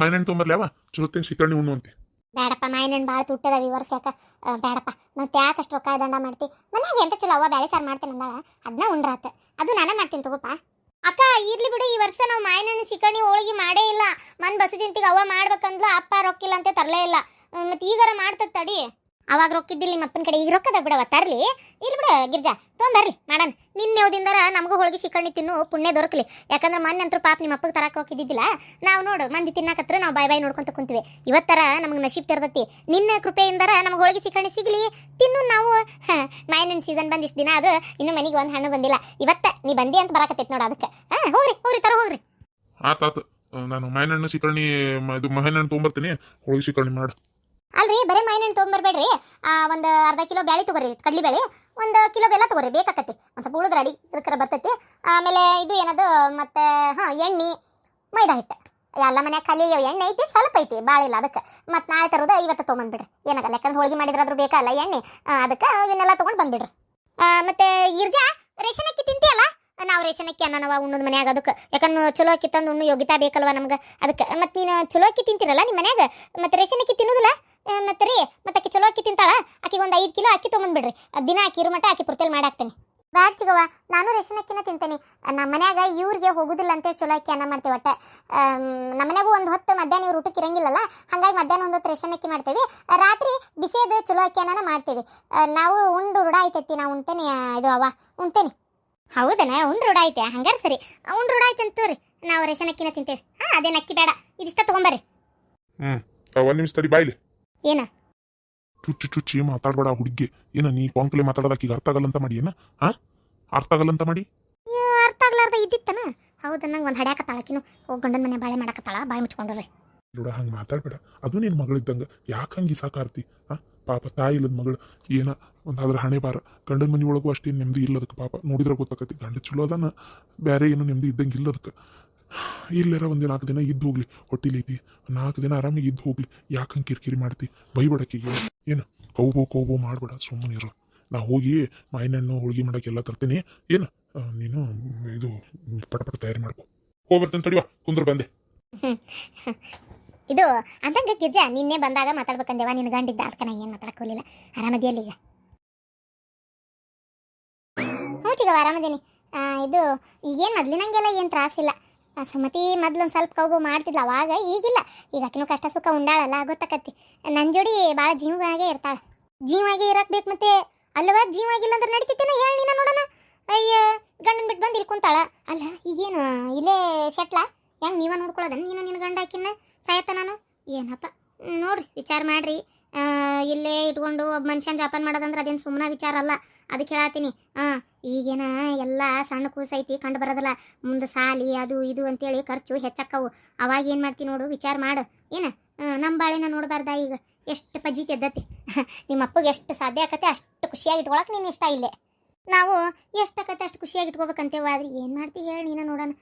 ಮೈನಣ್ಣು ತೊಂಬರ್ಲಿ ಚಲೋತ್ತೆ ಶಿಕರಣಿ ಉಣ್ಣು ಅಂತೆ. ಬೇಡಪ್ಪ ಮಾಯನಣ್ಣು ಭಾಳ ತುಟ್ಟದ ವಿವರ್ಸ್ ಯಾಕ? ಬೇಡಪ್ಪ. ಮತ್ತೆ ಯಾಕೆ ಅಷ್ಟು ರೊಕ್ಕ ದಂಡ ಮಾಡ್ತಿ? ಮನ್ಯಾಗ ಎಂತ ಚಲೋ ಅವ್ವ, ಬ್ಯಾಳೆ ಸಾರು ಮಾಡ್ತೇನೆ ಅಂದಾಳ. ಅದನ್ನ ಉಂಡ್ರಾತ. ಅದು ನಾನೇ ಮಾಡ್ತೀನಿ ತಗೋಪ್ಪ ಅಕ್ಕ, ಇರ್ಲಿ ಬಿಡು, ಈ ವರ್ಷ ನಾವು ಮಾಯನ ಚಿಕಣಿ ಹೋಳಿಗೆ ಮಾಡೇ ಇಲ್ಲ. ಮನ್ ಬಸು ಚಿಂತಿಗೆ ಅವ್ವ ಮಾಡ್ಬೇಕಂದ್ಲ, ಅಪ್ಪ ರೊಕ್ಕಿಲ್ಲ ಅಂತ, ತರಲೇ ಇಲ್ಲ. ಮತ್ತೆ ಈಗಾರ ಮಾಡ್ತದ ತಡಿ. ಅವಾಗ ರೊಕ್ಕಿದ್ದಿಲ್ಲ ನಿಮ್ಮ ಅಪ್ಪನ ಕಡೆ. ಈಗ ರೊಕ್ಕದ ಬಿಡವ ತರಲಿ. ಇರ್ಲಿ ಬಿಡ, ಗಿರ್ಜಾ. ತೊಗೊಂಬರ್ರಿ ಮಾಡಣ ನಿನ್ನೆ ಯಾವ್ದಿಂದಾರ ನಮಗೂ ಹೋಳಿಗೆ ಶಿಕರ್ಣಿ ತಿನ್ನು, ಪುಣ್ಯ ದೊರಕಲಿ. ಯಾಕಂದ್ರೆ ಮೊನ್ನೆ ಅಂತೂ ಪಾಪ ನಿಮ್ಮ ಅಪ್ಪಗೆ ತರಕ್ಕೆ ರೊಕ್ಕಿದ್ದಿದ್ದಿಲ್ಲ ನಾವು ನೋಡು, ಮಂದಿ ತಿನ್ನಕತ್ರ ನಾವು ಬಾಯ್ ಬಾಯ್ ನೋಡ್ಕೊಂತ ಕುಂತೀವಿ. ಇವತ್ತರ ನಮಗೆ ನಶೀಬ್ ತೆರದತ್ತಿ ನಿನ್ನ ಕೃಪೆಯಿಂದರ ನಮಗೆ ಹೋಳಿಗೆ ಶಿಕರ್ಣಿ ಸಿಗ್ಲಿ. ತಿನ್ನು ನಾವು. ಮಾಯನ ಸೀಸನ್ ಬಂದು ಇಷ್ಟು ದಿನ ಆದ್ರೂ ಇನ್ನು ಮನೆಗೆ ಒಂದು ಹಣ್ಣು ಬಂದಿಲ್ಲ. ಇವತ್ತ ನೀ ಬಂದಿ ಅಂತ ಬರಾಕತ್ತೈತಿ ನೋಡು ಅದಕ್ಕೆ. ಹಾ, ಹೋಗ್ರಿ ಹೋಗ್ರಿ, ತರ ಹೋಗ್ರಿ. ಆತಾತು ನಾನು ಮೈನಣ್ಣು ಶಿಕರ್ಣಿ ಇದು ಮೈನಣ್ಣು ತೊಗೊಂಬರ್ತೀನಿ ಹೋಳಿಗೆ ಶಿಕರ್ಣಿ ಮಾಡು. ಅಲ್ರಿ ಬರೀ ಮಾಯಿನಣ್ಣು ತೊಗೊಂಬರ್ಬೇಡ್ರಿ. ಆ, ಒಂದು ಅರ್ಧ ಕಿಲೋ ಬ್ಯಾಳಿ ತಗೋರಿ ಕಡ್ಲಿ ಬೇಳೆ ಒಂದು ಕಿಲೋ ಬೆಲ್ಲ ತಗೋರಿ ಬೇಕಾಕತಿ ಒಂದು ಸ್ವಲ್ಪ ಉಳಿದ್ರೆ ಅಡಿ ಇದಕ್ಕೆ ಬರ್ತೈತಿ. ಆಮೇಲೆ ಇದು ಏನದು ಮತ್ತೆ ಹಾಂ ಎಣ್ಣೆ ಮೈದಾ ಹಿಟ್ಟು. ಎಲ್ಲ ಮನ್ಯಾಗ ಖಾಲಿ ಎಣ್ಣೆ ಐತಿ ಸ್ವಲ್ಪ ಐತಿ ಭಾಳ ಇಲ್ಲ ಅದಕ್ಕೆ. ಮತ್ತು ನಾಳೆ ತರೋದು ಇವತ್ತು ತೊಗೊಂಬಂದ್ಬಿಡ್ರಿ. ಏನಾಗಲ್ಲ ಯಾಕಂದ್ರೆ ಹೋಳಿಗೆ ಮಾಡಿದ್ರಾದ್ರೂ ಬೇಕಲ್ಲ ಎಣ್ಣೆ? ಅದಕ್ಕೆ ಇವನ್ನೆಲ್ಲ ತೊಗೊಂಡು ಬಂದ್ಬಿಡ್ರಿ. ಮತ್ತೆ ಗಿರ್ಜಾ ರೇಷನ್ ಅಕ್ಕಿ ತಿಂತಿಯಲ್ಲ? ನಾವು ರೇಷನ್ ಅಕ್ಕಿ ಅನ್ನನವ, ಉಣ್ಣದ ಮನ್ಯಾಗ ಅದಕ್ಕೆ. ಯಾಕಂದ್ರೆ ಚಲೋ ಅಕ್ಕಿ ತಂದು ಉಣ್ಣು ಯೋಗ್ಯತಾ ಬೇಕಲ್ವ ನಮ್ಗೆ? ಅದಕ್ಕೆ, ಮತ್ತೆ ನೀನು ಚಲೋ ಅಕ್ಕಿ ತಿಂತಿರಲ್ಲ ನಿಮ್ಮ ಮನ್ಯಾಗ? ಮತ್ತೆ ರೇಷನ್ ಅಕ್ಕಿ ತಿನ್ನೋದಿಲ್ಲ ಮತ್ತು ರೀ, ಮತ್ತೆ ಅಕ್ಕಿ ಚಲೋ ಅಕ್ಕಿ ತಿಂತಾಳ? ಆಕಿಗೆ ಒಂದು ಐದು ಕಿಲೋ ಅಕ್ಕಿ ತೊಗೊಂಡ್ಬಿಡ್ರಿ. ದಿನ ಅಕ್ಕಿ ಇರು ಮಟ್ಟ ಅಕ್ಕಿ ಪುರ್ತೇಲಿ ಮಾಡಾಕ್ತೇನೆ. ಬ್ಯಾಡ್ ಚಿಗವ್ವ, ನಾನು ರೇಷನ್ ಅಕ್ಕಿನ ತಿಂತೇನೆ ನಮ್ಮ ಮನ್ಯಾಗ ಇವ್ರಿಗೆ ಹೋಗುದಿಲ್ಲ ಅಂತೇಳಿ ಚಲೋ ಅಕ್ಕಿ ಅನ್ನ ಮಾಡ್ತೇವೆ ಒಟ್ಟ. ನಮ್ಮ ಮನ್ಯಾಗೂ ಒಂದು ಹೊತ್ತು ಮಧ್ಯಾಹ್ನ ಇವ್ರು ಊಟಕ್ಕೆ ಇರಂಗಿಲ್ಲಲ್ಲ? ಹಾಗಾಗಿ ಮಧ್ಯಾಹ್ನ ಒಂದು ಹೊತ್ತು ರೇಷನ್ ಅಕ್ಕಿ ಮಾಡ್ತೇವೆ ರಾತ್ರಿ ಬಿಸಿಯದು ಚಲೋ ಅಕ್ಕಿ ಅನ್ನ ಮಾಡ್ತೇವೆ ನಾವು ಉಂಡು ರೂಢ ಆಯ್ತೈತಿ ನಾವು ಉಣ್ತೇನೆ ಇದು ಅವ ಉಣ್ತೇನೆ. ಹೌದನ? ಉಂಡ್ ರೂಢ ಐತೆ ಹಂಗಾರೆ ಸರಿ. ಉಂಡ್ ರೂಢ ಆಯ್ತು ಅಂತೀವ್ರಿ ನಾವು ರೇಷನ್ ಅಕ್ಕಿನ ತಿಂತೇವೆ. ಹಾ ಅದೇನು ಅಕ್ಕಿ ಬೇಡ. ಇದಿಷ್ಟ ತಗೊಂಬರ್ರಿ. ಹ್ಞೂ ಒಂದು ನಿಮಿಷ ತಡಿ ಬಾಯ್ಲಿ. ಏನ? ಚುಚ್ಚು ಚುಚ್ಚಿ ಮಾತಾಡ್ಬೇಡ ಹುಡುಗಿ. ಏನ ನೀ ಕೊಂಕಲೆ ಮಾತಾಡೋದಕ್ಕೆ ಈಗ ಅರ್ಥ ಆಗಲ್ಲ ಅಂತ ಮಾಡಿ ಏನ? ಹಾ ಅರ್ಥ ಆಗಲ್ಲ ಅಂತ ಮಾಡಿ? ಏ, ಅರ್ಥ ಆಗ್ಲಾರ್ದ ಇದ್ದಿತ್ತನ? ಹೌದು ನಂಗೆ ಒಂದು ಹಡ್ಯಾಕತ್ತಾಳಕಿನು ಹೋಗಿ ಗಂಡನ ಮನೆ ಬಾಳೆ ಮಾಡಕತ್ತಾಳ ಬಾಯಿ ಮುಚ್ಕೊಂಡ್ರಿ ನೋಡ ಹಂಗೆ ಮಾತಾಡಬೇಡ. ಅದು ನಿನ್ನ ಮಗಳಿದ್ದಂಗೆ. ಯಾಕೆ ಹಂಗೆ ಸಾಕಾರ್ತಿ? ಹಾ ಪಾಪ ತಾಯಿ ಇಲ್ಲದ ಮಗಳು, ಏನ, ಒಂದಾದ್ರೆ ಹಣೆ ಬಾರ ಗಂಡನ ಮನೆ ಒಳಗೂ ಅಷ್ಟೇನು ನೆಮ್ಮದಿ ಇಲ್ಲದಕ್ಕೆ ಪಾಪ. ನೋಡಿದ್ರೆ ಗೊತ್ತಾಕತಿ, ಗಂಡ ಚಲೋ ಅದಾನ ಬೇರೆ ಏನು ನೆಮ್ಮದಿ ಇದ್ದಂಗೆ ಇಲ್ಲದಕ್ಕೆ. ಇಲ್ಲಾರ ಒಂದು ನಾಲ್ಕು ದಿನ ಇದ್ದು ಹೋಗ್ಲಿ ಹೊಟ್ಟಿಲೈತಿ ನಾಲ್ಕು ದಿನ ಆರಾಮಾಗಿ ಇದ್ದು ಹೋಗ್ಲಿ. ಯಾಕೆ ಹಂಗೆ ಕಿರಿಕಿರಿ ಮಾಡ್ತಿ? ಬೈಬೇಡಕ್ಕಿಗೆ ಏನು? ಕೌಬೋ ಕೌಬೋ ಮಾಡ್ಬೇಡ ಸುಮ್ಮನೆ ಇರೋ. ನಾ ಹೋಗಿ ಮಾಯಿನಣ್ಣು ಹೋಳಿಗೆ ಮಾಡಕ್ಕೆ ಎಲ್ಲ ತರ್ತೀನಿ. ಏನು? ನೀನು ಇದು ಪಟ ಪಟ ತಯಾರಿ ಮಾಡ್ಕೊ. ಹೋಗಿ ಬರ್ತೇನೆ ತಡಿವಾ ಕುಂದ್ರ ಬಂದೆ. ಇದು ಅಂತಂಗ ಗಿರ್ಜಾ ನಿನ್ನೆ ಬಂದಾಗ ಮಾತಾಡ್ಬೇಕಂದೇವ ನಿನ್ನ ಗಂಡಿದ್ದ, ಅದಕ್ಕೆ ನಾ ಏನು ಮಾತಾಡಕ್ಕೋಲಿಲ್ಲ ಆರಾಮದಿಯಲ್ಲಿ ಈಗ? ಹ್ಞೂ ಚಿಗವ ಆರಾಮದೇನಿ. ಇದು ಈಗೇನು ಮೊದ್ಲಿನಂಗೆಲ್ಲ ಏನು ತ್ರಾಸಿಲ್ಲ ಸುಮತಿ ಮೊದ್ಲು ಒಂದು ಸ್ವಲ್ಪ ಕೌಬು ಮಾಡ್ತಿದ್ಲ, ಅವಾಗ ಈಗಿಲ್ಲ. ಈಗ ಆಕಿನೂ ಕಷ್ಟ ಸುಖ ಉಂಡಾಳಲ್ಲ, ಗೊತ್ತಾಕತ್ತಿ. ನನ್ನ ಜೋಡಿ ಭಾಳ ಜೀವವಾಗೇ ಇರ್ತಾಳೆ. ಜೀವಾಗೆ ಇರಕ್ಕೆ ಬೇಕು ಮತ್ತೆ? ಅಲ್ಲವ ಜೀವಾಗಿಲ್ಲ ಅಂದ್ರೆ ನಡೀತಿತ್ತೇನ ಹೇಳಿ ನೀನು ನೋಡೋಣ. ಅಯ್ಯ, ಗಂಡನ ಬಿಟ್ಟು ಬಂದು ಇಲ್ಲಿ ಕುಂತಾಳ ಅಲ್ಲ, ಈಗೇನು, ಇಲ್ಲೇ ಶಟ್ಲ? ಹೆಂಗ್ ನೀವ ನೋಡ್ಕೊಳ್ಳೋದನ್ ನೀನು ನಿನ್ನ ಗಂಡ ಹಾಕಿನ್ನ ಸಾಯತ್ತ ನಾನು? ಏನಪ್ಪ? ನೋಡ್ರಿ, ವಿಚಾರ ಮಾಡ್ರಿ. ಇಲ್ಲೇ ಇಟ್ಕೊಂಡು ಒಬ್ಬ ಮನುಷ್ಯನ ಜಾಪನ್ ಮಾಡೋದಂದ್ರೆ ಅದೇನು ಸುಮ್ಮನೆ ವಿಚಾರ ಅಲ್ಲ. ಅದಕ್ಕೆ ಹೇಳತ್ತೀನಿ ಹಾಂ ಈಗೇನ ಎಲ್ಲ ಸಣ್ಣ ಕೂಸೈತಿ ಕಂಡು ಬರೋದಲ್ಲ. ಮುಂದೆ ಸಾಲಿ, ಅದು ಇದು ಅಂತೇಳಿ ಖರ್ಚು ಹೆಚ್ಚಕ್ಕವು. ಅವಾಗ ಏನು ಮಾಡ್ತೀನಿ ನೋಡು, ವಿಚಾರ ಮಾಡು. ಏನು? ನಮ್ಮ ಬಾಳೆನ ನೋಡಬಾರ್ದ ಈಗ? ಎಷ್ಟು ಪಜ್ಜಿ ತೆದ್ದತಿ ನಿಮ್ಮ ಅಪ್ಪಗೆ ಎಷ್ಟು ಸಾಧ್ಯ ಆಕತ್ತೆ ಅಷ್ಟು ಖುಷಿಯಾಗಿ ಇಟ್ಕೊಳಕ್ಕೆ ನೀನು ಇಷ್ಟ ಇಲ್ಲೇ. ನಾವು ಎಷ್ಟಾಕತ್ತೆ ಅಷ್ಟು ಖುಷಿಯಾಗಿ ಇಟ್ಕೋಬೇಕಂತೇವ ಆದ್ರೆ ಏನು ಮಾಡ್ತಿ ಹೇಳಿ ನೀನು ನೋಡೋಣ.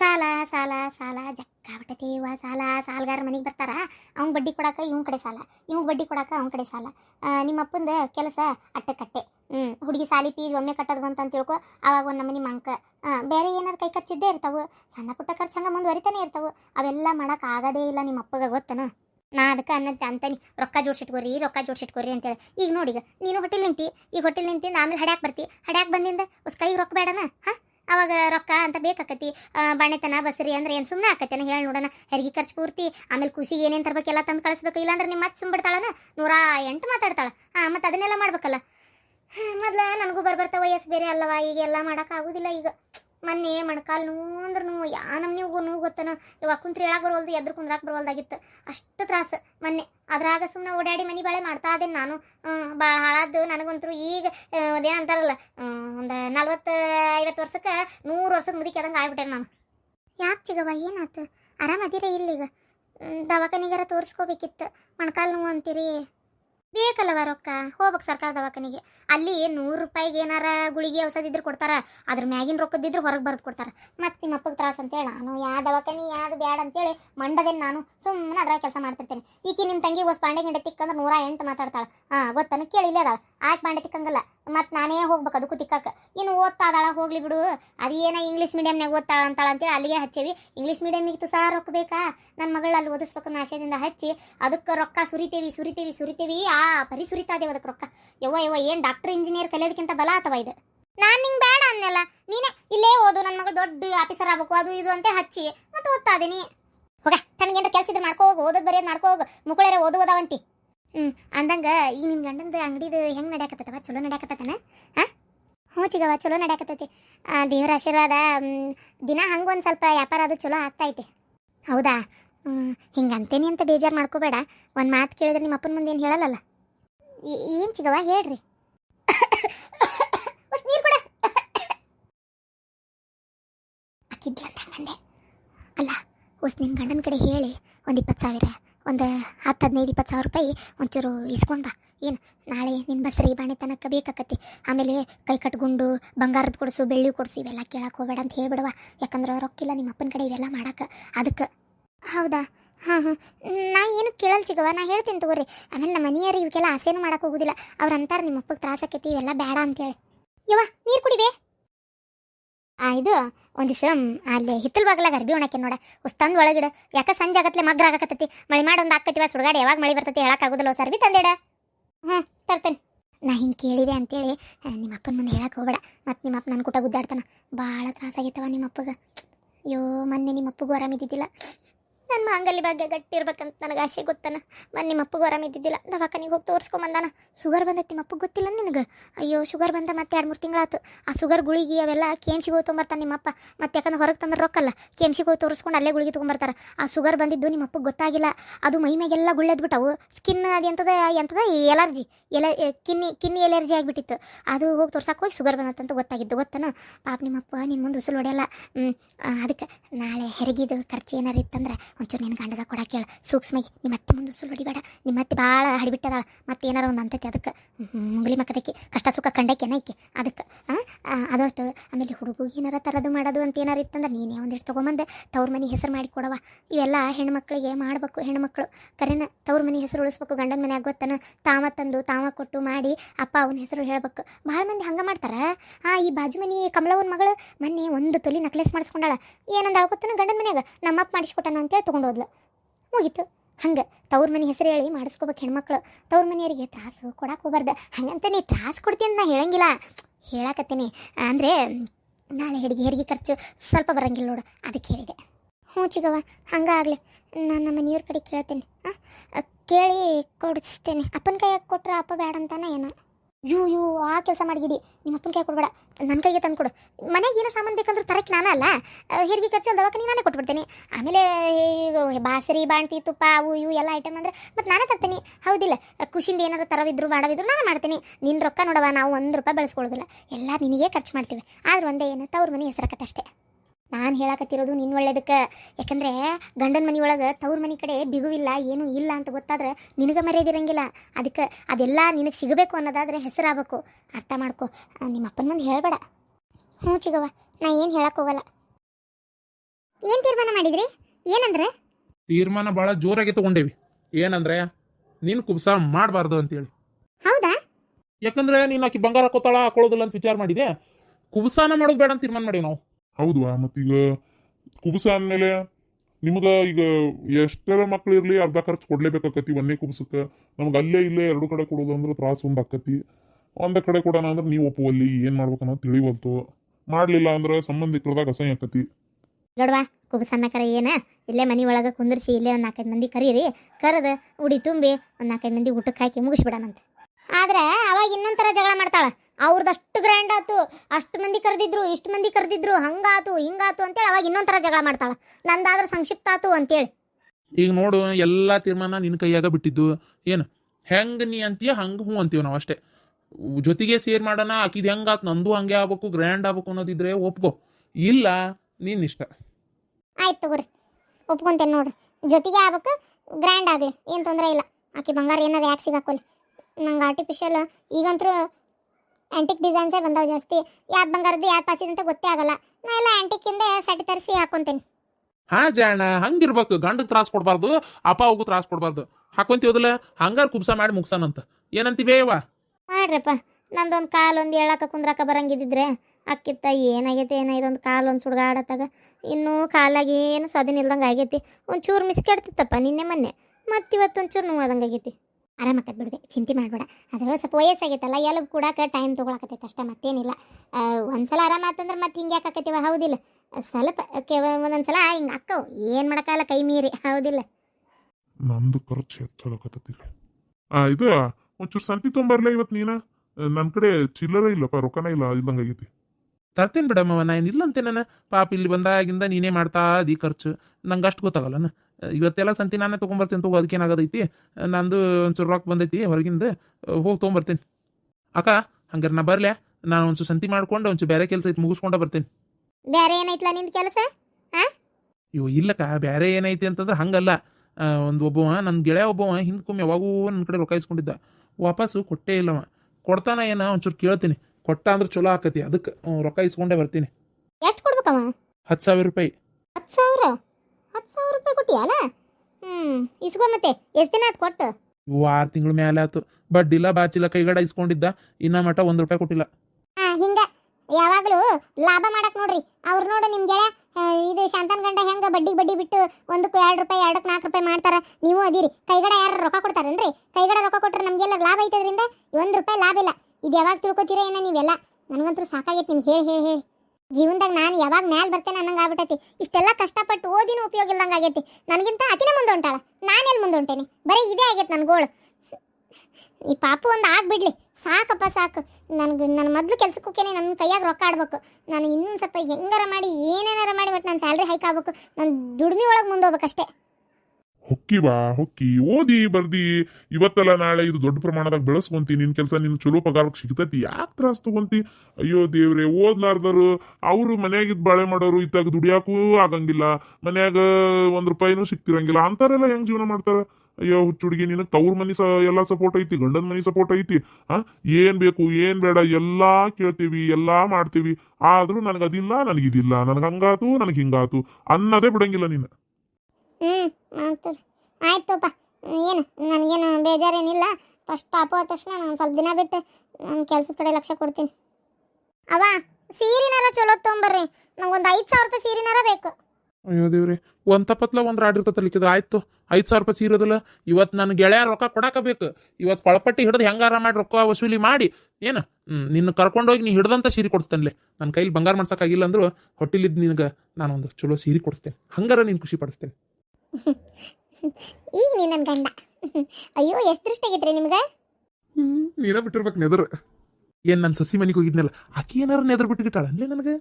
ಸಾಲ ಸಾಲ ಸಾಲ ದೇವ ಸಾಲ. ಸಾಲಗಾರ ಮನೆಗೆ ಬರ್ತಾರ, ಅವ್ನ ಬಡ್ಡಿ ಕೊಡಾಕ ಇವ್ನ ಕಡೆ ಸಾಲ. ಇವ್ನ ಬಡ್ಡಿ ಕೊಡಾಕ ಅವ್ನ ಕಡೆ ಸಾಲ. ನಿಮ್ಮ ಅಪ್ಪಂದ ಕೆಲಸ ಅಟ್ಟಕಟ್ಟೆ. ಹ್ಞೂ ಹುಡುಗಿ ಸಾಲಿ ಪೀಜ್ ಒಮ್ಮೆ ಕಟ್ಟೋದು ಅಂತ ತಿಳ್ಕೊ, ಅವಾಗ ಒಂದು ನಮನಿ ಮಂಕ. ಬೇರೆ ಏನಾರು ಕೈ ಖರ್ಚಿದ್ದೇ ಇರ್ತಾವೆ. ಸಣ್ಣ ಪುಟ್ಟ ಖರ್ಚು ಹಂಗೆ ಮುಂದುವರಿತಾನೆ ಇರ್ತಾವೆ. ಅವೆಲ್ಲ ಮಾಡಕ್ಕೆ ಆಗೋದೇ ಇಲ್ಲ ನಿಮ್ಮ ಅಪ್ಪಗ ಗೊತ್ತನ? ನಾ ಅದಕ್ಕೆ ಅನ್ನತ್ತೆ ಅಂತಾನೆ. ರೊಕ್ಕ ಜೋಡ್ಸಿಟ್ಕೊರಿ ರೊಕ್ಕ ಜೋಡ್ಸಿಟ್ಕೊರಿ ಅಂತೇಳಿ. ಈಗ ನೋಡಿ ಈಗ, ನೀನು ಹೋಟೆಲ್ ನಿಂತಿ. ಈಗ ಹೋಟೆಲ್ ನಿಂತಿ ಆಮೇಲೆ ಹಡ್ಯಾಕ್ ಬರ್ತಿ. ಹಡ್ಯಾಕ್ ಬಂದಿಂದ ಉಸ್ ಕೈಗೆ ರೊಕ್ಕ ಬೇಡನ? ಹಾಂ? ಅವಾಗ ರೊಕ್ಕ ಅಂತ ಬೇಕಾಕತಿ. ಬಣ್ಣತನ ಬಸರಿ ಅಂದ್ರೆ ಏನು ಸುಮ್ಮನೆ ಆಕತ್ತೇನ ಹೇಳಿ ನೋಡೋಣ. ಹೆರಿಗೆ ಖರ್ಚು ಪೂರ್ತಿ, ಆಮೇಲೆ ಖುಷಿಗೆ ಏನೇನು ತರಬೇಕೆಲ್ಲ ತಂದು ಕಳಿಸ್ಬೇಕು. ಇಲ್ಲಾಂದ್ರೆ ನಿಮ್ಮ ಮತ್ತೆ ಸುಮ್ಬಿಡ್ತಾಳನ ನೂರ ಎಂಟು ಮಾತಾಡ್ತಾಳ. ಹಾಂ ಮತ್ತೆ ಅದನ್ನೆಲ್ಲ ಮಾಡ್ಬೇಕಲ್ಲ. ಮೊದ್ಲ ನನಗೂ ಬರ್ಬರ್ತಾ ವಯಸ್ಸು ಬೇರೆ ಅಲ್ಲವಾ? ಈಗ ಎಲ್ಲ ಮಾಡೋಕ್ಕಾಗೋದಿಲ್ಲ ಈಗ. ಮೊನ್ನೆ ಮಣಕಾಲು ನೋವು ಯಾ ನಮ್ನಿಗೂ ನೋವು ಗೊತ್ತನೋ, ಇವಾಗ ಕುಂತ್ರಿ ಹೇಳಕ್ಕೆ ಬರೋಲ್ದು ಎದ್ರ ಕುಂದ್ರಾಕ್ ಬರೋಲ್ದಾಗಿತ್ತು ಅಷ್ಟು ತ್ರಾಸು ಮೊನ್ನೆ. ಅದ್ರಾಗ ಸುಮ್ಮನೆ ಓಡಾಡಿ ಮನೆ ಬಾಳೆ ಮಾಡ್ತಾ ಅದೇನ್ ನಾನು. ಭಾಳ ಹಾಳಾದ್ದು ನನಗಂತರೂ ಈಗ ಅದೇ ಅಂತಾರಲ್ಲ ಒಂದು ನಲ್ವತ್ತು ಐವತ್ತು ವರ್ಷಕ್ಕೆ ನೂರು ವರ್ಷದ ಮುದುಕಿ ಅದಂಗೆ ಆಗ್ಬಿಟ್ಟೆ ನಾನು. ಯಾಕೆ ಚಿಗವ ಏನಾಯ್ತು? ಆರಾಮದಿರ ಇಲ್ಲಿಗ? ದವಾಖಾನಿಗಾರ ತೋರಿಸ್ಕೋಬೇಕಿತ್ತು. ಮೊಣಕಾಲು ನೋವು ಅಂತೀರಿ. ಬೇಕಲ್ಲವ ರೊಕ್ಕ? ಹೋಗ್ಬೇಕು ಸರ್ಕಾರ ದವಾಖಾನಿಗೆ. ಅಲ್ಲಿ ನೂರು ರೂಪಾಯಿಗೆ ಏನಾರ ಗುಳಿಗೆ ಔಷಧಿ ಇದ್ರೆ ಕೊಡ್ತಾರ. ಅದ್ರ ಮ್ಯಾಗಿನ ರೊಕ್ಕದಿದ್ರೆ ಹೊರಗೆ ಬರೆದು ಕೊಡ್ತಾರ. ಮತ್ತೆ ನಿಮ್ಮ ಅಪ್ಪಗೆ ತ್ರಾಸ ಅಂತೇಳಿ? ನಾನು ಯಾ ದವಾಖಾನಿ, ಯಾವ್ದು ಬ್ಯಾಡ ಅಂತೇಳಿ ಮಂಡದೇನು ನಾನು ಸುಮ್ಮನೆ ಅದ್ರಾಗ ಕೆಲಸ ಮಾಡ್ತಿರ್ತೇನೆ. ಈಕಿ ನಿಮ್ಮ ತಂಗಿ ಹೊಸ ಪಾಂಡೆ ಗಿಂಡೆ ತಿಕ್ಕಂದ್ರೆ ನೂರ ಎಂಟು ಮಾತಾಡ್ತಾಳೆ. ಹಾಂ, ಗೊತ್ತನ? ಕೇಳಿ ಇಲ್ಲೇ ಅದಾಳ. ಆಯ್ತು ಪಾಂಡೆ ತಿಕ್ಕಂಗಲ್ಲ. ಮತ್ತು ನಾನೇ ಹೋಗ್ಬೇಕು ಅದಕ್ಕೂ ತಿಕ್ಕಾಕ. ಇನ್ನು ಓದ್ತಾ ಅದಾಳ ಹೋಗ್ಲಿ ಬಿಡು. ಅದೇನ ಇಂಗ್ಲೀಷ್ ಮೀಡಿಯಮ್ನಾಗ ಓದ್ತಾಳ ಅಂತಾಳ ಅಂತೇಳಿ ಅಲ್ಲಿಗೆ ಹಚ್ಚೇವಿ. ಇಂಗ್ಲೀಷ್ ಮೀಡಿಯಮಿಗೆ ಸಹ ರೊಕ್ಕ ಬೇಕಾ? ನನ್ನ ಮಗಳು ಅಲ್ಲಿ ಓದಿಸ್ಬೇಕು ಅನ್ನೋ ಆಶಯದಿಂದ ಹಚ್ಚಿ ಅದಕ್ಕೆ ರೊಕ್ಕ ಸುರಿತೇವಿ ಸುರಿತೇವಿ ಸುರಿತೇವಿ. ಆ ಪರಿ ಸುರಿತಾ ಇದೇವೆ ಅದಕ್ಕೆ ರೊಕ್ಕ. ಯವ್ವ ಯವ್ವ, ಏನು ಡಾಕ್ಟರ್ ಇಂಜಿನಿಯರ್ ಕಲಿಯೋದಕ್ಕಿಂತ ಬಲ ಅಥವಾ ಇದು? ನಾನು ನಿಂಗೆ ಬೇಡ ಅನ್ನಲ್ಲ. ನೀನೇ ಇಲ್ಲೇ ಓದು ನನ್ನ ಮಗಳು ದೊಡ್ಡ ಆಫೀಸರ್ ಆಗ್ಬೇಕು, ಅದು ಇದು ಅಂತ ಹಚ್ಚಿ ಮತ್ತೆ ಓದ್ತಾ ಇದೀನಿ. ಹೋಗ ತನಗೇನ್ರ ಕೆಲಸ ಇದ್ರೆ ಮಾಡ್ಕೋ ಹೋಗು, ಓದೋದು ಬರೆಯೋದು ಮಾಡ್ಕೋ ಹೋಗು. ಮುಕ್ಕಳರೆ ಓದು ಅಂದಂಗ ಈ ನಿನ್ನ ಗಂಡಂದು ಅಂಗಡಿದು ಹೆಂಗೆ ನಡೆಯಕತ್ತವ ಚಲೋ ನಡೆಯಕತ್ತನ ಹಾಂ? ಹ್ಞೂ ಚಿಗವ ಚಲೋ ನಡೆಯಕತ್ತೈತಿ. ದೇವ್ರ ಆಶೀರ್ವಾದ ದಿನ ಹಂಗೆ ಒಂದು ಸ್ವಲ್ಪ ವ್ಯಾಪಾರ ಅದು ಚಲೋ ಆಗ್ತೈತಿ. ಹೌದಾ? ಹಿಂಗೆ ಅಂತೇನಿ ಅಂತ ಬೇಜಾರು ಮಾಡ್ಕೋಬೇಡ. ಒಂದು ಮಾತು ಕೇಳಿದ್ರೆ ನಿಮ್ಮ ಅಪ್ಪನ ಮುಂದೆ ಏನು ಹೇಳಲ್ಲ ಏನು ಚಿಗವ ಹೇಳ್ರಿ. ನೀರು ಕೂಡ. ಅಕ್ಕಿದ್ಲಂತ ಅಲ್ಲ ಹೊಸ ನಿಮ್ಮ ಗಂಡನ ಕಡೆ ಹೇಳಿ ಒಂದು ಇಪ್ಪತ್ತು ಸಾವಿರ. ಒಂದು ಹತ್ತು ಹದಿನೈದು ಇಪ್ಪತ್ತು ಸಾವಿರ ರೂಪಾಯಿ ಒಂಚೂರು ಇಸ್ಕೊಂಡು ಬಾ. ಏನು, ನಾಳೆ ನಿನ್ನ ಬಸ್ರಿ ಬಾಣೆ ತನಕ ಬೇಕಾಕತಿ. ಆಮೇಲೆ ಕೈ ಕಟ್ಕೊಂಡು ಬಂಗಾರದ ಕೊಡಿಸು, ಬೆಳ್ಳಿ ಕೊಡಿಸು, ಇವೆಲ್ಲ ಕೇಳಕ್ಕೆ ಹೋಗಬೇಡ ಅಂತ ಹೇಳ್ಬಿಡವ ಯಾಕಂದ್ರೆ ರೊಕ್ಕಿಲ್ಲ ನಿಮ್ಮ ಅಪ್ಪನ ಕಡೆ ಇವೆಲ್ಲ ಮಾಡಕ್ಕೆ ಅದಕ್ಕೆ. ಹೌದಾ? ಹಾಂ ಹಾಂ ನಾ ಏನು ಕೇಳಲ್ ಚಿಗವ ನಾ ಹೇಳ್ತೀನಿ ತಗೋರಿ. ಆಮೇಲೆ ನಮ್ಮ ಮನೆಯವ್ರು ಇವಕ್ಕೆಲ್ಲ ಆಸೆನೂ ಮಾಡಕ್ಕೆ ಹೋಗೋದಿಲ್ಲ. ಅವ್ರು ಅಂತಾರೆ ನಿಮ್ಮ ಅಪ್ಪಗೆ ತ್ರಾಸಕ್ಕೈತಿ ಇವೆಲ್ಲ ಬೇಡ ಅಂತೇಳಿ ಯವ್ವ, ನೀರು ಕುಡಿಬೇ? ಆ, ಇದು ಒಂದಿವ್ಸ ಅಲ್ಲಿ ಹಿತ್ತಲ್ ಬಾಗಲಾಗ ಅರ್ಬಿ ಒಣಕ್ಕೆ ನೋಡ. ಉಸ್ತಂದ್ ಒಳಗಿಡ. ಯಾಕ ಸಂಜೆ ಆಗತ್ಲೆ ಮಗ್ರ ಆಗಕತ್ತತಿ. ಮಳೆ ಮಾಡೊಂದು ಆಕೈತಿವ ಸುಡ್ಗಾಡಿ ಯಾವಾಗ ಮಳೆ ಬರ್ತೈತಿ ಹೇಳಕ್ಕಾಗೋದಿಲ್ಲ ಸರ್ಬಿ ತಂದೇಡ ಹ್ಞೂ ತರ್ತೇನೆ. ನಾ ಹಿಂಗೆ ಕೇಳಿದೆ ಅಂತೇಳಿ ನಿಮ್ಮ ಅಪ್ಪನ ಮುಂದೆ ಹೇಳಕ್ಕೆ ಹೋಗಬೇಡ. ಮತ್ತು ನಿಮ್ಮ ಅಪ್ಪ ನನ್ನ ಕೂಟ ಗುದ್ದಾಡ್ತಾನ. ಭಾಳ ತ್ರಾಸಾಗೈತವ ನಿಮ್ಮ ಅಪ್ಪಗೆ ಅಯ್ಯೋ, ಮೊನ್ನೆ ನಿಮ್ಮ ಅಪ್ಪಗೂ ಆರಾಮಿದ್ದಿದ್ದಿಲ್ಲ. ನನ್ನ ಮಾಂಗಲ್ಯ ಭಾಗ್ಯ ಗಟ್ಟಿ ಇರ್ಬೇಕಂತ ನನಗೆ ಆಸೆ ಗೊತ್ತನ. ಮನ್ ನಿಮ್ಮ ಅಪ್ಪಗೂ ಆರಾಮಿದ್ದಿದ್ದಿಲ್ಲ ದವಾಖಾನಿಗೆ ಹೋಗಿ ತೋರಿಸ್ಕೊಂಬಂದಾನ ಶುಗರ್ ಬಂದೈತಿ ನಿಮ್ಮ ಅಪ್ಪಗೆ ಗೊತ್ತಿಲ್ಲ ನಿನಗೆ? ಅಯ್ಯೋ, ಶುಗರ್ ಬಂದ ಮತ್ತೆ ಎರಡು ಮೂರು ತಿಂಗಳಾತು. ಆ ಶುಗರ್ ಗುಳಿಗೆ ಅವೆಲ್ಲ ಕೇಮ್ಸಿಗೆ ಹೋಗಿ ತೊಗೊಂಬರ್ತಾನೆ ನಿಮ್ಮಪ್ಪ ಮತ್ತೆ ಯಾಕಂದ್ರೆ ಹೊರಗೆ ತಂದ್ರೆ ರೊಕ್ಕಲ್ಲ ಕೇಮ್ಸಿಗೆ ಹೋಗಿ ತೋರಿಸ್ಕೊಂಡು ಅಲ್ಲೇ ಗುಳಿಗೆ ತೊಗೊಂಬರ್ತಾರೆ. ಆ ಶುಗರ್ ಬಂದಿದ್ದು ನಿಮ್ಮ ಅಪ್ಪಗೆ ಗೊತ್ತಾಗಿಲ್ಲ. ಅದು ಮೈ ಮ್ಯಾಗೆಲ್ಲ ಗುಳ್ಳೆದ್ಬಿಟ್ಟವು. ಸ್ಕಿನ್ ಅದು ಎಂಥದ ಎಂಥದ ಎಲರ್ಜಿ. ಎಲ ಕಿನ್ನಿ ಕಿನ್ನಿ ಎಲರ್ಜಿ ಆಗಿಬಿಟ್ಟಿತ್ತು. ಅದು ಹೋಗಿ ತೋರ್ಸಕ್ಕೆ ಹೋಗಿ ಶುಗರ್ ಬಂದಂತ ಗೊತ್ತಾಗಿದ್ದು. ಗೊತ್ತನ? ಪಾಪ ನಿಮ್ಮಪ್ಪ ನಿನ್ನ ಮುಂದೆ ಉಸಿಲು ಹೊಡೆಯಲ್ಲ. ಅದಕ್ಕೆ ನಾಳೆ ಹೆರಿಗಿದು ಖರ್ಚು ಏನಾರು ಇತ್ತಂದ್ರೆ ಒಂಚೂರು ನಿನ್ನ ಗಂಡಗ ಕೊಡಕ್ಕೆ ಕೇಳು. ಸೂಕ್ಷ್ಮಾಗಿ. ನಿಮ್ಮ ಅತ್ತೆ ಮುಂದೆ ಸುಳ್ಳು ಹೊಡಿಬೇಡ ನಿಮ್ಮ ಅತ್ತೆ ಭಾಳ ಹಡಿಬಿಟ್ಟದಾಳ. ಮತ್ತೆ ಏನಾರ ಒಂದು ಅಂತೈತಿ ಅದಕ್ಕೆ. ಮುಂಗ್ಲಿ ಮಕ್ಕದಕ್ಕೆ ಕಷ್ಟ ಸುಖ ಕಂಡಕ್ಕೆ ಏನೈಕೆ ಅದಕ್ಕೆ ಅದಷ್ಟು ಆಮೇಲೆ ಹುಡುಗಿಗೆ ಏನಾರ ತರದು ಮಾಡೋದು ಅಂತ ಏನಾರು ಇತ್ತಂದ್ರೆ ನೀನೇ ಒಂದಿಟ್ಟು ತೊಗೊಂಬಂದೆ. ತವ್ರ ಮನೆ ಹೆಸರು ಮಾಡಿ ಕೊಡವ ಇವೆಲ್ಲ ಹೆಣ್ಮಕ್ಳಿಗೆ ಮಾಡಬೇಕು ಹೆಣ್ಮಕ್ಳು. ಕರೆನ ತವ್ರ ಮನೆ ಹೆಸರು ಉಳಿಸ್ಬೇಕು. ಗಂಡನ ಮನೆ ಗೊತ್ತನ? ತಾವ ತಂದು ತಾವ ಕೊಟ್ಟು ಮಾಡಿ ಅಪ್ಪ ಅವನ ಹೆಸರು ಹೇಳ್ಬೇಕು. ಭಾಳ ಮಂದಿ ಹಂಗೆ ಮಾಡ್ತಾರೆ? ಆ, ಈ ಬಾಜು ಮನೆ ಕಮಲವನ ಮಗಳು ಮೊನ್ನೆ ಒಂದು ತೊಲಿ ನಕ್ಲೆಸ್ ಮಾಡಿಸ್ಕೊಂಡಾಳ. ಏನಂದ ಗೊತ್ತಾನ ಗಂಡನ ಮನೆಯಾಗ? ನಮ್ಮಪ್ಪ ಮಾಡಿಸ್ಕೊಟ್ಟಾನ ಅಂತೇಳಿ ತೊಗೊಂಡು ಹೋದ್ಲು. ಮುಗೀತು. ಹಂಗೆ ತವ್ರ ಮನೆ ಹೆಸರು ಹೇಳಿ ಮಾಡಿಸ್ಕೋಬೇಕು ಹೆಣ್ಮಕ್ಳು. ತವ್ರ ಮನೆಯವರಿಗೆ ತ್ರಾಸು ಕೊಡಕ್ಕೆ ಹೋಗ್ಬಾರ್ದು. ಹಂಗಂತ ನೀ ತ್ರಾಸು ಕೊಡ್ತೀನಿ ನಾ ಹೇಳಂಗಿಲ್ಲ. ಹೇಳಕತ್ತೀನಿ. ಅಂದರೆ ನಾಳೆ ಹೆರಿಗೆ ಹೆರಿಗೆ ಖರ್ಚು ಸ್ವಲ್ಪ ಬರಂಗಿಲ್ಲ ನೋಡು. ಅದಕ್ಕೆ ಹೇಳಿದೆ. ಹ್ಞೂ ಚಿಗವ್ವ, ಹಂಗಾಗಲಿ. ನಾನು ನಮ್ಮ ಮನೆಯವ್ರ ಕಡೆ ಕೇಳ್ತೇನೆ. ಹಾಂ ಕೇಳಿ ಕೊಡಿಸ್ತೇನೆ. ಅಪ್ಪನ ಕೈಯಾಗ ಕೊಟ್ರೆ ಅಪ್ಪ ಬೇಡ ಅಂತಾನೆ ಏನೋ. ಯೂ ಯೂ, ಆ ಕೆಲಸ ಮಾಡಿಗಿಡಿ. ನಿಮ್ಮ ಅಪ್ಪನ ಕೈ ಕೊಡ್ಬೇಡ. ನನ್ನ ಕೈಗೆ ತಂದು ಕೊಡು. ಮನೆಗೆ ಏನೋ ಸಾಮಾನು ಬೇಕಂದ್ರೆ ತರಕ್ಕೆ ನಾನೇ ಅಲ್ಲ. ಹೆರಿಗೆ ಖರ್ಚು ದವಾಖಾನೆ ನಾನೇ ಕೊಟ್ಬಿಡ್ತೀನಿ. ಆಮೇಲೆ ಬಾಸರಿ, ಬಾಣ್ತಿ, ತುಪ್ಪ, ಅವು ಇವು ಎಲ್ಲ ಐಟಮ್ ಅಂದ್ರೆ ಮತ್ತು ನಾನೇ ತರ್ತೀನಿ. ಹೌದಿಲ್ಲ. ಖುಷಿಯಿಂದ ಏನಾದ್ರು ತರವಿದ್ರು, ಮಾಡವಿದ್ರು ನಾನೇ ಮಾಡ್ತೀನಿ. ನಿನ್ನ ರೊಕ್ಕ ನೋಡವ ನಾವು ಒಂದು ರೂಪಾಯಿ ಬೆಳೆಸ್ಕೊಳ್ಳೋದಿಲ್ಲ ಎಲ್ಲ ನಿನಗೆ ಖರ್ಚು ಮಾಡ್ತೀವಿ. ಆದ್ರೆ ಒಂದೇ ಏನು ತವ್ರ ಮನೆ ಹೆಸರಕತ್ತೆ ಅಷ್ಟೇ. ನಾನು ಹೇಳಕತ್ತಿರೋದು ನಿನ್ನ ಒಳ್ಳೇದಕ್ಕೆ. ಯಾಕಂದ್ರೆ ಗಂಡನ ಮನೆ ಒಳಗೆ ತವ್ರ ಮನೆ ಕಡೆ ಬಿಗುವಿಲ್ಲ ಏನೂ ಇಲ್ಲ ಅಂತ ಗೊತ್ತಾದ್ರೆ ನಿನಗೆ ಮರ್ಯಾದಿರಂಗಿಲ್ಲ ಅದಕ್ಕೆ ಅದೆಲ್ಲ ನಿನಗೆ ಸಿಗಬೇಕು ಅನ್ನೋದಾದ್ರೆ ಹೆಸರಾಗಬೇಕು. ಅರ್ಥ ಮಾಡ್ಕೊ. ನಿಮ್ಮ ಅಪ್ಪನ ಮುಂದೆ ಹೇಳಬೇಡ. ಹ್ಞೂ ಚಿಗವ್ವ ನಾ ಏನು ಹೇಳಕ್ಕೆ ಹೋಗಲ್ಲ. ಏನು ತೀರ್ಮಾನ ಮಾಡಿದ್ರಿ? ಏನಂದ್ರೆ? ತೀರ್ಮಾನ ಭಾಳ ಜೋರಾಗಿ ತಗೊಂಡೇವಿ. ಏನಂದ್ರೆ ನೀನು ಕುಬ್ಸ ಮಾಡಬಾರ್ದು ಅಂತೇಳಿ. ಹೌದಾ? ಯಾಕಂದ್ರೆ ನೀನು ಆಕಿ ಬಂಗಾರ ಹಾಕೋತಾಳ ಹಾಕೊಳ್ಳೋದಿಲ್ಲ ಅಂತ ವಿಚಾರ ಮಾಡಿದೆ. ಕುಬ್ಸಾನ ಮಾಡೋದು ಬೇಡ ಅಂತ ತೀರ್ಮಾನ ಮಾಡಿವಿ ನಾವು. ಹೌದ್ವಾ ಮತ್ತೀಗ ಕುಬುಸ ಅಂದಮೇಲೆ ನಿಮ್ಗ ಈಗ ಎಷ್ಟೆಲ್ಲ ಮಕ್ಳು ಇರ್ಲಿ ಅರ್ಧ ಖರ್ಚು ಕೊಡ್ಲೇಬೇಕಾಕತಿ ಒಂದೇ ಕುಬಸಕ್ಕೆ. ನಮ್ಗೆ ಅಲ್ಲೇ ಇಲ್ಲೇ ಎರಡು ಕಡೆ ಕೊಡೋದು ಅಂದ್ರೆ ತ್ರಾಸ ಒಂದು ಆಕತಿ ಒಂದ ಕಡೆ ಕೊಡೋಣ ಅಂದ್ರೆ ನೀವು ಒಪ್ಪುವಲ್ಲಿ, ಏನು ಮಾಡ್ಬೇಕು ಅನ್ನೋದು ತಿಳಿವಲ್ತು. ಮಾಡಲಿಲ್ಲ ಅಂದ್ರೆ ಸಂಬಂಧಿಕರದಾಗ ಅಸಹ್ಯ ಆಕತಿ. ನೋಡ್ವಾ, ಕುಬಸನ್ನ ಕರೆ ಏನ? ಇಲ್ಲೇ ಮನೆ ಒಳಗೆ ಕುಂದಿರ್ಸಿ ಇಲ್ಲೇ ಒಂದು ನಾಲ್ಕೈದು ಮಂದಿ ಕರೀರಿ. ಕರೆದು ಉಡಿ ತುಂಬಿ ಒಂದು ನಾಲ್ಕೈದು ಮಂದಿ ಊಟಕ್ಕೆ ಹಾಕಿ ಮುಗಿಸ್ಬಿಡಣಂತೆ ಆದ್ರೆ ಅವಾಗ ಇನ್ನೊಂಥರ ಥರ ಜಗಳ ಮಾಡ್ತಾಳೆ. ಅವ್ರದ್ದು ಅಷ್ಟು ಗ್ರ್ಯಾಂಡ್ ಆತು ಅಷ್ಟು ಮಂದಿ ಕರೆದಿದ್ರು ಇಷ್ಟು ಮಂದಿ ಕರೆದಿದ್ರು ಹಂಗಾತು ಹಿಂಗಾತು ಅಂತೇಳಿ ಅವಾಗ ಇನ್ನೊಂಥರ ಥರ ಜಗಳ ಮಾಡ್ತಾಳೆ. ನಂದಾದ್ರೆ ಸಂಕ್ಷಿಪ್ತ ಆತು ಅಂತೇಳಿ. ಈಗ ನೋಡು ಎಲ್ಲ ತೀರ್ಮಾನ ನಿನ್ನ ಕೈಯಾಗ ಬಿಟ್ಟಿದ್ದು. ಏನು? ಹೆಂಗೆ ನೀ ಅಂತೀಯ ಹಂಗೆ ಹೂ ಅಂತೀವಿ ನಾವು ಅಷ್ಟೇ. ಜೊತೆಗೆ ಸೇರ್ ಮಾಡೋಣ ಆಕಿದ್ ಹೆಂಗಾತ್ ನಂದು ಹಂಗೆ ಆಗ್ಬೇಕು ಗ್ರ್ಯಾಂಡ್ ಆಗ್ಬೇಕು ಅನ್ನೋದಿದ್ರೆ ಒಪ್ಕೋ. ಇಲ್ಲ ನಿನ್ನ ಇಷ್ಟ. ಆಯ್ತು ತಗೋರಿ. ಒಪ್ಕೊಂತೇನೆ ನೋಡ್ರಿ ಜೊತೆಗೆ ಆಗ್ಬೇಕು ಗ್ರ್ಯಾಂಡ್ ಆಗಲಿ. ಏನು ತೊಂದರೆ ಇಲ್ಲ. ಆಕಿ ಬಂಗಾರ ಏನಾರು ಯಾಕೆ ಸಿಗಾಕೊಲಿ ನಂಗೆ ಆರ್ಟಿಫಿಷಿಯಲ್ ಈಗಂತೂ ಆ್ಯಂಟಿಕ್ ಡಿಸೈನ್ಸೇ ಬಂದಾವೆ ಜಾಸ್ತಿ. ಯಾವ್ದು ಬಂಗಾರದ್ದು ಯಾವ್ದು ಪಾಸಿದೆ ಅಂತ ಗೊತ್ತೇ ಆಗಲ್ಲ. ನಾ ಎಲ್ಲ ಆ್ಯಂಟಿಕ್ಕಿಂದ ಸೆಟ್ ತರಿಸಿ ಹಾಕೊಂತೀನಿ. ಹಾ ಜಾಣ ಹಂಗಿರ್ಬೇಕು. ಗಂಡಗೆ ತ್ರಾಸ ಕೊಡಬಾರ್ದು ಅಪ್ಪ ಅವಗೂ ತ್ರಾಸ ಕೊಡಬಾರ್ದು. ಹಾಕೊಂತೀವದಲ್ಲ? ಹಂಗಾರ ಕುಬ್ಸ ಮಾಡಿ ಮುಗ್ಸಾನಂತ ಏನಂತೀವಿ ಬೇವ ಮಾಡ್ರಪ್ಪ. ನಂದೊಂದು ಕಾಲು ಒಂದು ಹೇಳಕ್ಕೆ ಕುಂದ್ರಕ್ಕ ಬರಂಗಿದ್ದಿದ್ರೆ ಅಕ್ಕಿತ್ತ ಏನಾಗೈತೆ ಏನೋ ಒಂದು ಕಾಲು ಒಂದು ಸುಡ್ಗಾಡತ್ತಾಗ. ಇನ್ನೂ ಕಾಲಾಗಿ ಏನು ಸ್ವಾಧೀನ ಇಲ್ದಂಗೆ ಆಗೈತಿ. ಒಂಚೂರು ಮಿಸ್ಕೆಡ್ತಿತ್ತಪ್ಪ ನಿನ್ನೆ ಮೊನ್ನೆ. ಮತ್ತು ಇವತ್ತು ಒಂಚೂರು ನೋವಾದಂಗೆ ಆಗೈತಿ. ಆರಾಮಕ್ಕತ್ ಬಿಡ್ಬೆ ಚಿಂತೆ ಮಾಡಬೇಡ. ಅದು ಸ್ವಲ್ಪ ವಯಸ್ಸಾಗೈತಲ್ಲ ಎಲಬ್ ಕೂಡಕ್ಕೆ ಟೈಮ್ ತೊಗೊಳಕತ್ತೈತೆ ಅಷ್ಟೇ ಮತ್ತೇನಿಲ್ಲ. ಒಂದು ಒಂದ್ಸಲ ಆರಾಮ ಆತಂದ್ರೆ ಮತ್ತೆ ಹಿಂಗೆ ಯಾಕೆ ಆಕೈತಿವ ಹೌದಿಲ್ಲ. ಸ್ವಲ್ಪ ಒಂದೊಂದು ಒಂದೊಂದ್ಸಲ ಹಿಂಗೆ ಅಕ್ಕವು ಏನು ಮಾಡೋಕ್ಕಲ್ಲ ಕೈ ಮೀರಿ ಹೌದಿಲ್ಲ. ನಂದು ಖರ್ಚು ಹೆಚ್ಚಳಕತ್ತಿಲ್ಲ ಆ ಇದು ಒಂಚೂರು ಸಂತಿ ತೊಂಬರ್ಲ ಇವತ್ತು ನೀನ? ನನ್ನ ಕಡೆ ಚಿಲ್ಲರ ಇಲ್ಲಪ್ಪ ರೊಕ್ಕನ ಇಲ್ಲ ಇಲ್ಲಂಗೆ ಆಗೈತಿ. ತರ್ತೀನಿ ಬಿಡಮ್ಮವ ನಾ ಏನಿಲ್ಲ ಅಂತೆ ನಾನು ಪಾಪ ಇಲ್ಲಿ ಬಂದಾಗಿಂದ ನೀನೇ ಮಾಡ್ತಾ ಅದಿ ಖರ್ಚು. ನಂಗೆ ಅಷ್ಟು ಗೊತ್ತಾಗಲ್ಲನ? ಇವತ್ತೆಲ್ಲ ಸಂತಿ ನಾನೇ ತೊಗೊಂಬರ್ತೀನಿ ತಗೋ ಅದಕ್ಕೇನಾಗದೈತಿ ನಂದು ಒಂಚೂರು ರೊಕ್ಕ ಬಂದೈತಿ ಹೊರಗಿಂದ ಹೋಗಿ ತೊಗೊಂಬರ್ತೀನಿ. ಅಕ್ಕ ಹಂಗಾರೆ ನಾ ಬರ್ಲ್ಯಾ ನಾನು ಒಂಚೂರು ಸಂತಿ ಮಾಡ್ಕೊಂಡು ಒಂಚೂರು ಬೇರೆ ಕೆಲಸ ಐತಿ ಮುಗಿಸ್ಕೊಂಡ ಬರ್ತೀನಿ. ಬೇರೆ ಏನೈತ್ಲ ನಿಂದ ಕೆಲಸ? ಅಯ್ಯೋ ಇಲ್ಲಕ್ಕ ಬೇರೆ ಏನೈತಿ ಅಂತಂದ್ರೆ ಹಂಗಲ್ಲ. ಒಂದು ಒಬ್ಬವ ನನ್ನ ಗೆಳೆಯ ಒಬ್ಬವ ಹಿಂದ್ಕೊಮ್ಮೆ ಯಾವಾಗೂ ನನ್ನ ಕಡೆ ರೊಕ್ಕ ಇಸ್ಕೊಂಡಿದ್ದ. ವಾಪಸ್ಸು ಕೊಟ್ಟೇ ಇಲ್ಲವ. ಕೊಡ್ತಾನ ಏನ ಒಂಚೂರು ಕೇಳ್ತೀನಿ. ಕೊಟ್ಟ ಅಂದ್ರೆ ಚಲೋ ಆಕತಿ ಅದಕ್ಕೆ ರೊಕ್ಕ ಇಸ್ಕೊಂಡೇ ಬರ್ತೀನಿ. ಎಷ್ಟು ಕೊಡ್ಬೇಕವ? ಹತ್ತು ಸಾವಿರ ರೂಪಾಯಿ. ಹತ್ತು ಸಾವಿರ? ಹತ್ತು ಸಾವಿರ ರೂಪಾಯಿ ಕೊಟ್ಟಿಯಲ್ಲ? ಹ್ಮ್ ಇಸ್ಕೊ ಮತ್ತೆ. ಎಷ್ಟು ದಿನ ಆಯ್ತು ಕೊಟ್ಟು? ಇವು ಆರು ತಿಂಗಳ ಮೇಲೆ ಆತು. ಬಡ್ಡಿಲ್ಲ ಬಾಚಿಲ್ಲ ಕೈಗಡ ಇಸ್ಕೊಂಡಿದ್ದ. ಇನ್ನ ಮಟ ಒಂದು ರೂಪಾಯಿ ಕೊಟ್ಟಿಲ್ಲ. ಹಾಂ ಹಿಂಗೆ. ಯಾವಾಗಲೂ ಲಾಭ ಮಾಡಕ್ ನೋಡ್ರಿ. ಅವ್ರು ನೋಡು ನಿಮ್ಮ ಗೆಳೆಯ ಆ, ಇದು ಶಾಂತನ್ ಗಂಡ ಹೆಂಗ ಬಡ್ಡಿ ಬಡ್ಡಿ ಬಿಟ್ಟು ಒಂದಕ್ಕೆ ಎರಡು ರೂಪಾಯಿ ಎರಡಕ್ಕೆ ನಾಲ್ಕು ರೂಪಾಯಿ ಮಾಡ್ತಾರ? ನೀವು ಅದಿರಿ. ಕೈಗಡ ಯಾರು ರೊಕ್ಕ ಕೊಡ್ತಾರೇನ್ರಿ? ಕೈಗಡ ರೊಕ್ಕ ಕೊಟ್ರೆ ನಮಗೆಲ್ಲ ಲಾಭ ಐತದ್ರಿಂದ ಒಂದು ರೂಪಾಯಿ ಲಾಭ ಇಲ್ಲ. ಇದು ಯಾವಾಗ ತಿಳ್ಕೊತೀರ ಏನೋ ನೀವೆಲ್ಲ. ನನಗಂತೂ ಸಾಕಾಗೈತಿ ನಿಮ್ಗೆ ಹೇ ಹೇ ಹೇಳಿ. ಜೀವನದಾಗ ನಾನು ಯಾವಾಗ ಮ್ಯಾಲ್ ಬರ್ತೇನೆ ಅನ್ನಂಗೆ ಆಗ್ಬಿಟ್ಟೈತಿ. ಇಷ್ಟೆಲ್ಲ ಕಷ್ಟಪಟ್ಟು ಓದಿನ ಉಪಯೋಗ ಇಲ್ದಂಗೆ ಆಗೈತಿ. ನನಗಿಂತ ಆಕಿನ ಮುಂದೆ ಹೊಂಟಾಳ ನಾನೆಲ್ಲಿ ಮುಂದೆ ಹೊಂಟೇನಿ ಬರೀ ಇದೇ ಆಗೈತೆ ನನ್ನ ಗೋಳು. ಈ ಪಾಪು ಒಂದು ಆಗ್ಬಿಡ್ಲಿ. ಸಾಕಪ್ಪ ಸಾಕು. ನನಗೆ ನನ್ನ ಮೊದಲು ಕೆಲ್ಸಕ್ಕೆ ನನ್ನ ಕೈಯಾಗ ರೊಕ್ಕ ಆಡ್ಬೇಕು. ನನಗೆ ಇನ್ನೊಂದು ಸ್ವಲ್ಪ ಹೆಂಗಾರ ಮಾಡಿ, ಏನೇನಾರ ಮಾಡಿ ಬಟ್ ನನ್ನ ಸ್ಯಾಲ್ರಿ ಹೈಕ್ ಆಗ್ಬೇಕು. ನನ್ನ ದುಡಿಮೆ ಒಳಗೆ ಮುಂದೋಗ್ಬೇಕಷ್ಟೇ ಹೊಕ್ಕಿ ಬಾ, ಹೊಕ್ಕಿ. ಓದಿ, ಬರ್ದಿ. ಇವತ್ತಲ್ಲ ನಾಳೆ ಇದು ದೊಡ್ಡ ಪ್ರಮಾಣದಾಗ ಬೆಳೆಸ್ಕೊಂತಿ. ನಿನ್ ಕೆಲಸ ನಿನ್ ಚಲೋ ಪಗಾರಕ್ಕೆ ಸಿಗ್ತತಿ. ಯಾಕೆ ತ್ರಾಸ ತಗೊಂತಿ? ಅಯ್ಯೋ ದೇವ್ರೆ ಓದ್ಲಾರ್ದರು ಅವರು ಮನ್ಯಾಗಿದ್ ಬಾಳೆ ಮಾಡೋರು, ಇತ್ತಾಗ ದುಡಿಯಾಕೂ ಆಗಂಗಿಲ್ಲ. ಮನ್ಯಾಗ ಒಂದ್ ರೂಪಾಯಿನೂ ಸಿಕ್ತಿರಂಗಿಲ್ಲ ಅಂತಾರೆಲ್ಲ ಹೆಂಗ್ ಜೀವನ ಮಾಡ್ತಾರ? ಅಯ್ಯೋ ಹುಚ್ಚುಡುಗಿ ನಿನಗ್ ತವ್ರ ಮನಿ ಸ, ಎಲ್ಲಾ ಸಪೋರ್ಟ್ ಐತಿ, ಗಂಡನ ಮನಿ ಸಪೋರ್ಟ್ ಐತಿ. ಆ? ಏನ್ ಬೇಕು, ಏನ್ ಬೇಡ, ಎಲ್ಲಾ ಕೇಳ್ತೀವಿ, ಎಲ್ಲಾ ಮಾಡ್ತೀವಿ. ಆದ್ರೂ ನನಗದಿಲ್ಲ ನನಗಿದಿಲ್ಲ ನನಗೆ ಹಂಗಾತು, ನನಗ್ ಹಿಂಗಾತು. ಅನ್ನದೇ ಬಿಡಂಗಿಲ್ಲ ನೀನು. ಹ್ಞೂ ಮಾಡ್ತಾರೆ ಆಯ್ತಪ್ಪ. ಏನು, ನನಗೇನು ಬೇಜಾರೇನಿಲ್ಲ. ಫಸ್ಟ್ ಪಾಪು ಆದ ತಕ್ಷಣ ನಾನು ಸ್ವಲ್ಪ ದಿನ ಬಿಟ್ಟು ನನ್ನ ಕೆಲ್ಸದ ಕಡೆ ಲಕ್ಷ ಕೊಡ್ತೀನಿ. ಅವ ಸೀರಿನಾರ ಚಲೋ ತೊಗೊಂಬರ್ರಿ. ನಂಗೊಂದು ಐದು ಸಾವಿರ ರೂಪಾಯಿ ಸೀರಿನಾರ ಬೇಕು. ಅಯ್ಯೋ ದೇವ್ರಿ, ಒಂದು ತಪ್ಪತ್ಲ ಒಂದು ರಾಡ್ ಇರ್ತೈತಲ್ಲ ಲಿಕ್ಕಿದ ಆಯ್ತು, ಐದು ಸಾವಿರ ರೂಪಾಯಿ ಸೀರೋದಿಲ್ಲ. ಇವತ್ತು ನನ್ನ ಗೆಳೆಯ ರೊಕ್ಕ ಕೊಡಾಕಬೇಕು ಇವತ್ತು ಕೊಳಪಟ್ಟಿ ಹಿಡಿದು ಹೆಂಗಾರ ಮಾಡಿ ರೊಕ್ಕ ವಸೂಲಿ ಮಾಡಿ. ಏನು ನಿನ್ನ ಕರ್ಕೊಂಡೋಗಿ ನೀ ಹಿಡ್ದಂತ ಸೀರೆ ಕೊಡಿಸ್ತೇನೆ ನನ್ನ ಕೈಲಿ ಬಂಗಾರ ಮಾಡ್ಸೋಕ್ಕಾಗಿಲ್ಲ ಅಂದ್ರು ಹೊಟ್ಟಿಲಿದ್ದು ನಿನಗೆ ಒಂದು ಚಲೋ ಸೀರೆ ಕೊಡಿಸ್ತೇನೆ. ಹಂಗಾರ ನೀನು ಖುಷಿ ಪಡಿಸ್ತೇನೆ. ಈಗ ನೀ ನನ್ನ ಗಂಡ. ಅಯ್ಯೋ ಎಷ್ಟು ದೃಷ್ಟಿ ಆಗೈತ್ರಿ ನಿಮ್ಗೆ? ನೀನ ಬಿಟ್ಟಿರ್ಬೇಕು ನೆದರ್. ಏನ್ ನನ್ನ ಸಸಿ ಮನೆಗೆ ಹೋಗಿದ್ನಲ್ಲ ಆಕಿ ಏನಾರು ನೆದರ್ ಬಿಟ್ಟು ಗಿಟ್ಟಾಳ ಅನ್ಲೇ ನನಗೆ?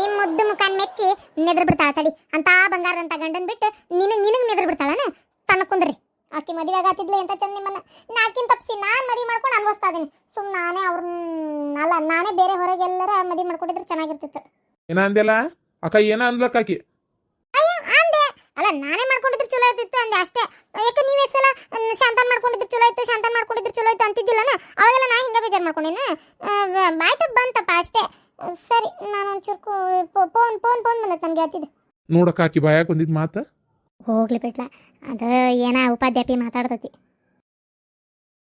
ನಿಮ್ಮ ಮುದ್ದು ಮುಖಾನ್ ಮೆಚ್ಚಿ ನೆದ್ರ ಬಿಡ್ತಾಳ ತಡಿ. ಅಂತ ಬಂಗಾರದಂತ ಗಂಡನ್ ಬಿಟ್ಟು ನಿನಗ್ ನಿನಗ್ ನೆದ್ರ ಬಿಡ್ತಾಳನ? ತನ್ನ ಕುಂದ್ರಿ. ಆಕಿ ಮದುವೆ ಆಗತ್ತಿದ್ಲು ಅಂತ ಚಂದ ನಿಮ್ಮನ್ನ? ನಾಕಿನ್ ತಪ್ಪಿಸಿ ನಾನು ಮದುವೆ ಮಾಡ್ಕೊಂಡು ಅನ್ಭವಿಸ್ತಾ ಇದೀನಿ. ಸುಮ್ ನಾನೇ ಅವ್ರನ್ನ ಅಲ್ಲ ನಾನೇ ಬೇರೆ ಹೊರಗೆ ಎಲ್ಲರ ಮದುವೆ ಮಾಡ್ಕೊಂಡಿದ್ರೆ ಚೆನ್ನಾಗಿರ್ತಿತ್ತು. ಏನ ಅಂದೆಲ್ಲ ಅಕ್ಕ ಏನ ಅಂದ್ಲಕ್ಕ ಆಕಿ? ಅಲ್ಲ ನಾನೇ ಮಾಡ್ಕೊಂಡಿದ್ರು ಚಲೋ ಇರ್ತಿತ್ತು ಅಂದೆ ಅಷ್ಟೇ. ಯಾಕೆ ನೀವೇ ಸಲ ಶಾಂತಾನ್ ಮಾಡ್ಕೊಂಡಿದ್ರು ಚಲೋ ಇತ್ತು ಶಾಂತಾನ್ ಮಾಡ್ಕೊಂಡಿದ್ರೆ ಚಲೋ ಇತ್ತು ಅಂತಿದ್ದಿಲ್ಲನ? ಅವಾಗೆಲ್ಲ ನಾ ಹಿಂಗೆ ಬೇಜಾರು ಮಾಡ್ಕೊಂಡಿನ ಬಾಯ್ತ ಬಂತಪ್ಪ ಅಷ್ಟೇ. ಸರಿ ನಾನು ಒಂಚೂರು ಫೋನ್ ಫೋನ್ ಫೋನ್ ಬಂದೈತೆ ನನಗೆ ಹತ್ತಿದ್ದು ನೋಡಕ್ಕಾಕಿ ಬಾಯಾಗ ಬಂದಿದ್ ಮಾತು? ಹೋಗ್ಲಿ ಬಿಟ್ಲ ಅದು ಏನ ಉಪಾಧ್ಯಾಪಿ ಮಾತಾಡ್ತೈತಿ.